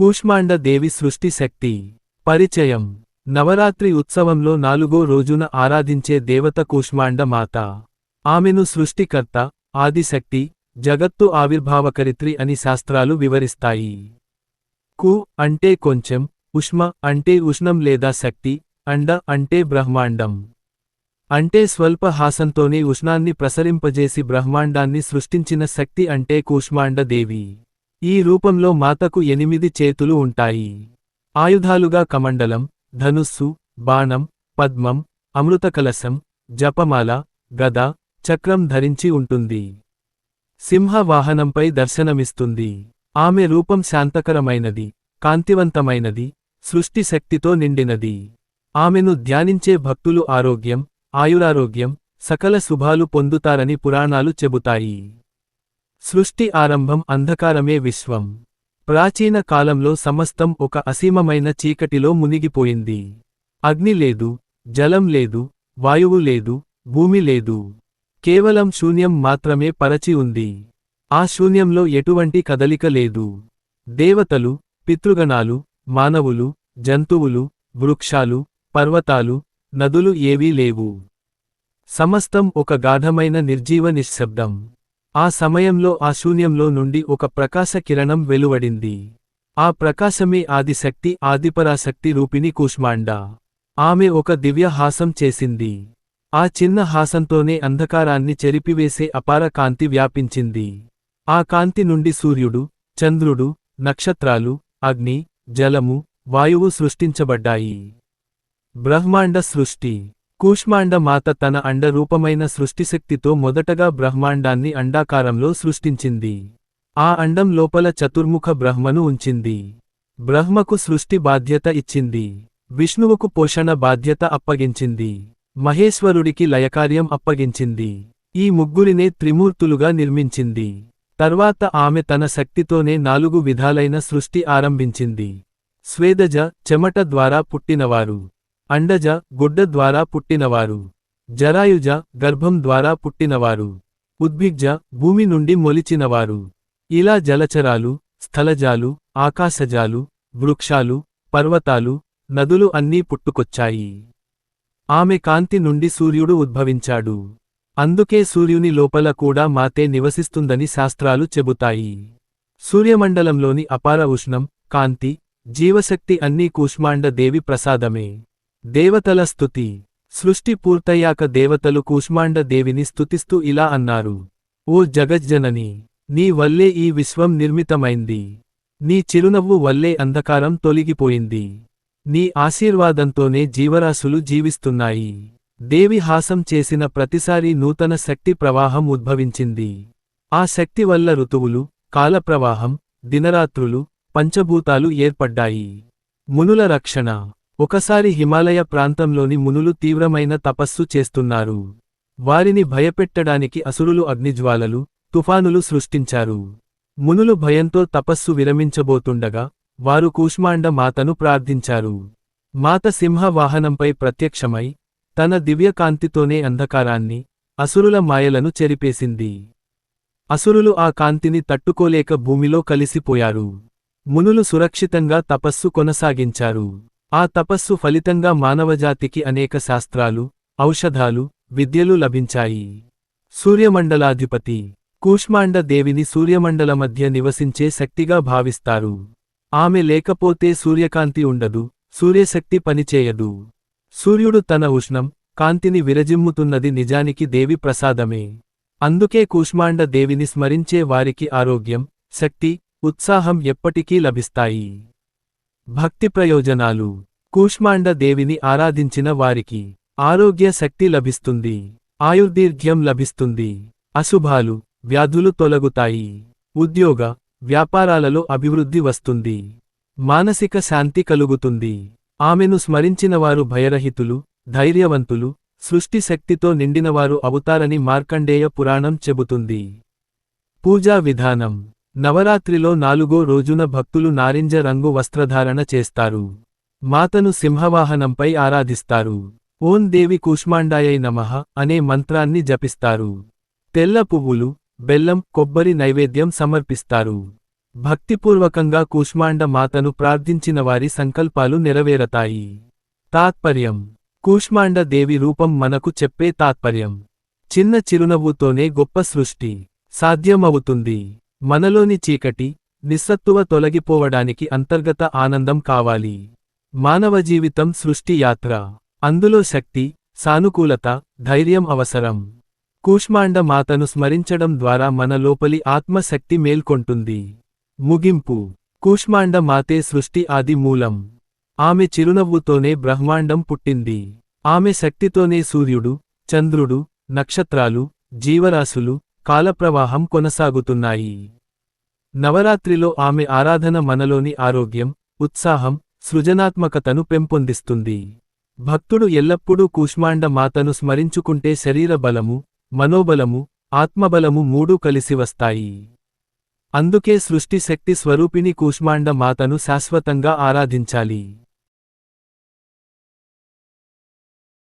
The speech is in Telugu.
కూష్మాండ దేవి సృష్టి శక్తి. పరిచయం. నవరాత్రి ఉత్సవంలో నాలుగో రోజున ఆరాధించే దేవత కూష్మాండ మాత. ఆమెను సృష్టికర్త ఆదిశక్తి జగత్తు ఆవిర్భావకరిత్రి అని శాస్త్రాలు వివరిస్తాయి. కు అంటే కొంచెం ఉష్మ అంటే ఉష్ణం లేదా శక్తి అండ అంటే బ్రహ్మాండం. అంటే స్వల్ప హాసంతోనే ఉష్ణాన్ని ప్రసరింపజేసి బ్రహ్మాండాన్ని సృష్టించిన శక్తి అంటే కూష్మాండ దేవి. ఈ రూపంలో మాతకు ఎనిమిది చేతులు ఉంటాయి. ఆయుధాలుగా కమండలం ధనుస్సు బాణం పద్మం అమృతకలశం జపమాల గద చక్రం ధరించి ఉంటుంది. సింహ వాహనంపై దర్శనమిస్తుంది. ఆమె రూపం శాంతకరమైనది కాంతివంతమైనది సృష్టి శక్తితో నిండినది. ఆమెను ధ్యానించే భక్తులు ఆరోగ్యం ఆయురారోగ్యం సకల శుభాలు పొందుతారని పురాణాలు చెబుతాయి. సృష్టి ఆరంభం అంధకారమే విశ్వం. ప్రాచీన కాలంలో సమస్తం ఒక అసీమమైన చీకటిలో మునిగిపోయింది. అగ్ని లేదు జలం లేదు వాయువు లేదు భూమి లేదు. కేవలం శూన్యం మాత్రమే పరచి ఉంది. ఆ శూన్యంలో ఎటువంటి కదలిక లేదు. దేవతలు పితృగణాలు మానవులు జంతువులు వృక్షాలు పర్వతాలు నదులు ఏవీ లేవు. సమస్తం ఒక గాఢమైన నిర్జీవ నిశ్శబ్దం. ఆ సమయంలో ఆ శూన్యంలో నుండి ఒక ప్రకాశ కిరణం వెలువడింది. ఆ ప్రకాశమే ఆదిశక్తి ఆదిపరాశక్తి రూపిణి కూష్మాండ. ఆమె ఒక దివ్య హాసం చేసింది. ఆ చిన్న హాసంతోనే అంధకారాన్ని చెరిపివేసే అపార కాంతి వ్యాపించింది. ఆ కాంతి నుండి సూర్యుడు చంద్రుడు నక్షత్రాలు అగ్ని జలము వాయువు సృష్టించబడ్డాయి. బ్రహ్మాండ సృష్టి. కూష్మాండ మాత తన అండ రూపమైన సృష్టిశక్తితో మొదటగా బ్రహ్మాండాన్ని అండాకారంలో సృష్టించింది. ఆ అండం లోపల చతుర్ముఖ బ్రహ్మను ఉంచింది. బ్రహ్మకు సృష్టి బాధ్యత ఇచ్చింది. విష్ణువుకు పోషణ బాధ్యత అప్పగించింది. మహేశ్వరుడికి లయకార్యం అప్పగించింది. ఈ ముగ్గురినే త్రిమూర్తులుగా నిర్మించింది. తర్వాత ఆమె తన శక్తితోనే నాలుగు విధాలైన సృష్టి ఆరంభించింది. స్వేదజ చెమట ద్వారా పుట్టినవారు. అండజ గుడ్డ ద్వారా పుట్టినవారు. జరాయుజ గర్భం ద్వారా పుట్టినవారు. ఉద్భిగ్జ భూమి నుండి మొలిచినవారు. ఇలా జలచరాలు స్థలజాలు ఆకాశజాలు వృక్షాలు పర్వతాలు నదులు అన్నీ పుట్టుకొచ్చాయి. ఆమె కాంతి నుండి సూర్యుడు ఉద్భవించాడు. అందుకే సూర్యుని లోపల కూడా మాతే నివసిస్తుందని శాస్త్రాలు చెబుతాయి. సూర్యమండలంలోని అపార ఉష్ణం కాంతి జీవశక్తి అన్నీ కూష్మాండ దేవి ప్రసాదమే. దేవతల స్తుతి. సృష్టి పూర్తయ్యాక దేవతలు కూష్మాండ దేవిని స్తుతిస్తూ ఇలా అన్నారు. ఓ జగజ్జనని నీ వల్లే ఈ విశ్వం నిర్మితమైంది. నీ చిరునవ్వు వల్లే అంధకారం తొలగిపోయింది. నీ ఆశీర్వాదంతోనే జీవరాశులు జీవిస్తున్నాయి. దేవి హాసం చేసిన ప్రతిసారీ నూతన శక్తి ప్రవాహం ఉద్భవించింది. ఆ శక్తి వల్ల ఋతువులు కాలప్రవాహం దినరాత్రులు పంచభూతాలు ఏర్పడ్డాయి. మునుల రక్షణ. ఒకసారి హిమాలయ ప్రాంతంలోని మునులు తీవ్రమైన తపస్సు చేస్తున్నారు. వారిని భయపెట్టడానికి అసురులు అగ్నిజ్వాలలు తుఫానులు సృష్టించారు. మునులు భయంతో తపస్సు విరమించబోతుండగా వారు కూష్మాండ మాతను ప్రార్థించారు. మాత సింహ వాహనంపై ప్రత్యక్షమై తన దివ్యకాంతితోనే అంధకారాన్ని అసురుల మాయలను చెరిపేసింది. అసురులు ఆ కాంతిని తట్టుకోలేక భూమిలో కలిసిపోయారు. మునులు సురక్షితంగా తపస్సు కొనసాగించారు. ఆ తపస్సు ఫలితంగా మానవజాతికి అనేక శాస్త్రాలు ఔషధాలు విద్యలు లభించాయి. సూర్యమండలాధిపతి. కూష్మాండ దేవిని సూర్యమండల మధ్య నివసించే శక్తిగా భావిస్తారు. ఆమె లేకపోతే సూర్యకాంతి ఉండదు సూర్యశక్తి పనిచేయదు. సూర్యుడు తన ఉష్ణం కాంతిని విరజిమ్ముతున్నది నిజానికి దేవి ప్రసాదమే. అందుకే కూష్మాండ దేవిని స్మరించే వారికి ఆరోగ్యం శక్తి ఉత్సాహం ఎప్పటికీ లభిస్తాయి. భక్తి ప్రయోజనాలు. కూష్మాండ దేవిని ఆరాధించిన వారికి ఆరోగ్య శక్తి లభిస్తుంది ఆయుర్దీర్ఘ్యం లభిస్తుంది అశుభాలు వ్యాధులు తొలగుతాయి ఉద్యోగ వ్యాపారాలలో అభివృద్ధి వస్తుంది మానసిక శాంతి కలుగుతుంది. ఆమెను స్మరించినవారు భయరహితులు ధైర్యవంతులు సృష్టి శక్తితో నిండినవారు అవుతారని మార్కండేయ పురాణం చెబుతుంది. పూజా విధానం. నవరాత్రిలో నాలుగో రోజున భక్తులు నారింజ రంగు వస్త్రధారణ చేస్తారు. మాతను సింహవాహనంపై ఆరాధిస్తారు. ఓం దేవి కూష్మాండాయై నమః అనే మంత్రాన్ని జపిస్తారు. తెల్ల పువ్వులు బెల్లం కొబ్బరి నైవేద్యం సమర్పిస్తారు. భక్తిపూర్వకంగా కూష్మాండ మాతను ప్రార్థించిన వారి సంకల్పాలు నెరవేరతాయి. తాత్పర్యం. కూష్మాండ దేవి రూపం మనకు చెప్పే తాత్పర్యం. చిన్న చిరునవ్వుతోనే గొప్ప సృష్టి. సాధ్యమవుతుంది. మనలోని చీకటి నిస్సత్తువ తొలగిపోవడానికి అంతర్గత ఆనందం కావాలి. మానవ జీవితం సృష్టి యాత్ర. అందులో శక్తి సానుకూలత ధైర్యం అవసరం. కూష్మాండ మాతను స్మరించడం ద్వారా మన లోపలి ఆత్మశక్తి మేల్కొంటుంది. ముగింపు. కూష్మాండ మాతే సృష్టి ఆది మూలం. ఆమె చిరునవ్వుతోనే బ్రహ్మాండం పుట్టింది. ఆమె శక్తితోనే సూర్యుడు చంద్రుడు నక్షత్రాలు జీవరాశులు కాలప్రవాహం కొనసాగుతున్నాయి. నవరాత్రిలో ఆమె ఆరాధన మనలోని ఆరోగ్యం ఉత్సాహం సృజనాత్మకతను పెంపొందిస్తుంది. భక్తుడు ఎల్లప్పుడూ కూష్మాండ మాతను స్మరించుకుంటే శరీర బలము మనోబలము ఆత్మబలము మూడూ కలిసివస్తాయి అందుకే సృష్టి శక్తి స్వరూపిణి కూష్మాండ మాతను శాశ్వతంగా ఆరాధించాలి.